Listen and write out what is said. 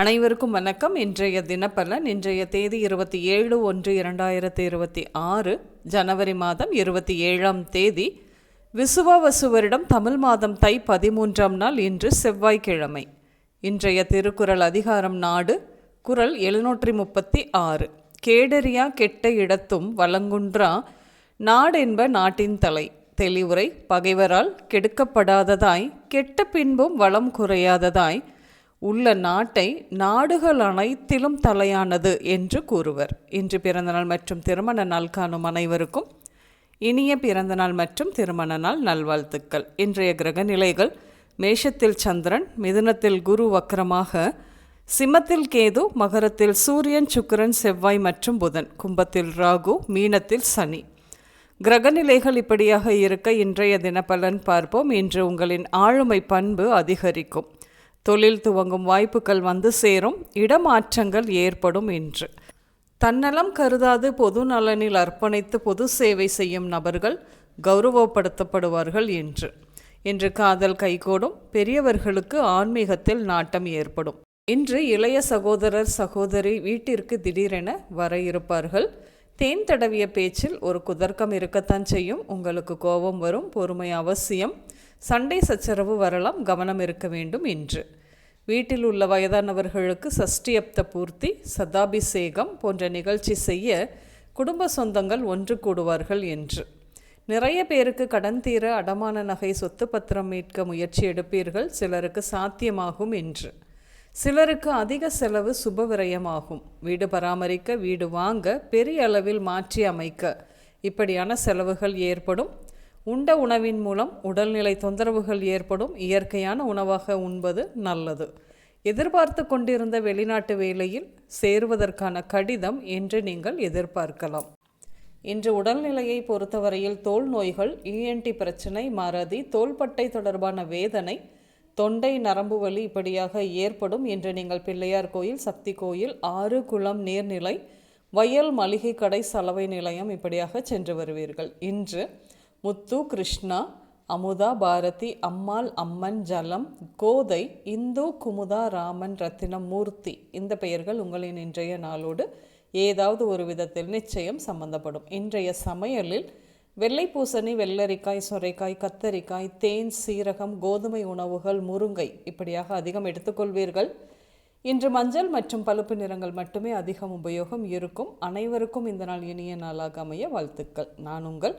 அனைவருக்கும் வணக்கம். இன்றைய தினப்பலன் இன்றைய தேதி இருபத்தி ஏழு ஒன்று இரண்டாயிரத்தி இருபத்தி ஆறு ஜனவரி மாதம் இருபத்தி ஏழாம் தேதி விசுவாவசு வருடம் தமிழ் மாதம் தை பதிமூன்றாம் நாள் இன்று செவ்வாய்க்கிழமை. இன்றைய திருக்குறள் அதிகாரம் நாடு குறள் எழுநூற்றி முப்பத்தி ஆறு. கேடரியா கெட்ட இடத்தும் வளங்குன்றா நாடென்ப நாட்டின் தலை. தெளிவுரை பகைவரால் கெடுக்கப்படாததாய் கெட்ட பின்பும் வளம் குறையாததாய் உள்ள நாட்டை நாடுகள் அனைத்திலும் தலையானது என்று கூறுவர். இன்று பிறந்தநாள் மற்றும் திருமண நாள் காணும் அனைவருக்கும் இனிய பிறந்தநாள் மற்றும் திருமண நாள் நல்வாழ்த்துக்கள். இன்றைய கிரக நிலைகள் மேஷத்தில் சந்திரன் மிதுனத்தில் குரு வக்கரமாக சிம்மத்தில் கேது மகரத்தில் சூரியன் சுக்கிரன் செவ்வாய் மற்றும் புதன் கும்பத்தில் ராகு மீனத்தில் சனி. கிரகநிலைகள் இப்படியாக இருக்க இன்றைய தினப்பலன் பார்ப்போம். இன்று உங்களின் ஆளுமை பண்பு அதிகரிக்கும். தொழில் துவங்கும் வாய்ப்புகள் வந்து சேரும் இடமாற்றங்கள் ஏற்படும் என்று. தன்னலம் கருதாது பொது நலனில் அர்ப்பணித்து பொது சேவை செய்யும் நபர்கள் கௌரவப்படுத்தப்படுவார்கள் என்று. இன்று காதல் கைகூடும் பெரியவர்களுக்கு ஆன்மீகத்தில் நாட்டம் ஏற்படும். இன்று இளைய சகோதரர் சகோதரி வீட்டிற்கு திடீரென வர இருப்பார்கள். தேன் தடவிய பேச்சில் ஒரு குதர்க்கம் இருக்கத்தான் செய்யும். உங்களுக்கு கோபம் வரும் பொறுமை அவசியம். சண்டை சச்சரவு வரலாம் கவனம் இருக்க வேண்டும் இன்று வீட்டில் உள்ள வயதானவர்களுக்கு சஷ்டியப்த பூர்த்தி சதாபிஷேகம் போன்ற நிகழ்ச்சி செய்ய குடும்ப சொந்தங்கள் ஒன்று கூடுவார்கள் என்று. நிறைய பேருக்கு கடன் தீர அடமான நகை சொத்து பத்திரம் மீட்க முயற்சி எடுப்பீர்கள் சிலருக்கு சாத்தியமாகும் என்று. சிலருக்கு அதிக செலவு சுப விரயமாகும். வீடு பராமரிக்க வீடு வாங்க பெரிய அளவில் மாற்றி அமைக்க இப்படியான செலவுகள் ஏற்படும். உண்ட உணவின் மூலம் உடல்நிலை தொந்தரவுகள் ஏற்படும் இயற்கையான உணவாக உண்பது நல்லது. எதிர்பார்த்து கொண்டிருந்த வெளிநாட்டு வேலையில் சேருவதற்கான கடிதம் என்று நீங்கள் எதிர்பார்க்கலாம். இன்று உடல்நிலையை பொறுத்தவரையில் தோல் நோய்கள் இஎன்டி பிரச்சனை மறதி தோள்பட்டை தொடர்பான வேதனை தொண்டை நரம்பு வலி இப்படியாக ஏற்படும் என்று நீங்கள் பிள்ளையார் கோயில் சக்தி கோயில் ஆறு குளம் நீர்நிலை வயல் மளிகை கடை சலவை நிலையம் இப்படியாக சென்று வருவீர்கள். இன்று முத்து கிருஷ்ணா அமுதா பாரதி அம்மாள் அம்மன் ஜலம் கோதை இந்து குமுதா ராமன் ரத்தினம் மூர்த்தி. இந்த பெயர்கள் உங்களின் இன்றைய நாளோடு ஏதாவது ஒரு விதத்தில் நிச்சயம் சம்பந்தப்படும். இன்றைய சமையலில் வெள்ளை பூசணி வெள்ளரிக்காய் சொரைக்காய் கத்தரிக்காய் தேன் சீரகம் கோதுமை உணவுகள் முருங்கை இப்படியாக அதிகம் எடுத்துக்கொள்வீர்கள். இன்று மஞ்சள் மற்றும் பழுப்பு நிறங்கள் மட்டுமே அதிகம் உபயோகம் இருக்கும். அனைவருக்கும் இந்த நாள் இனிய நாளாக அமைய வாழ்த்துக்கள். நான் உங்கள்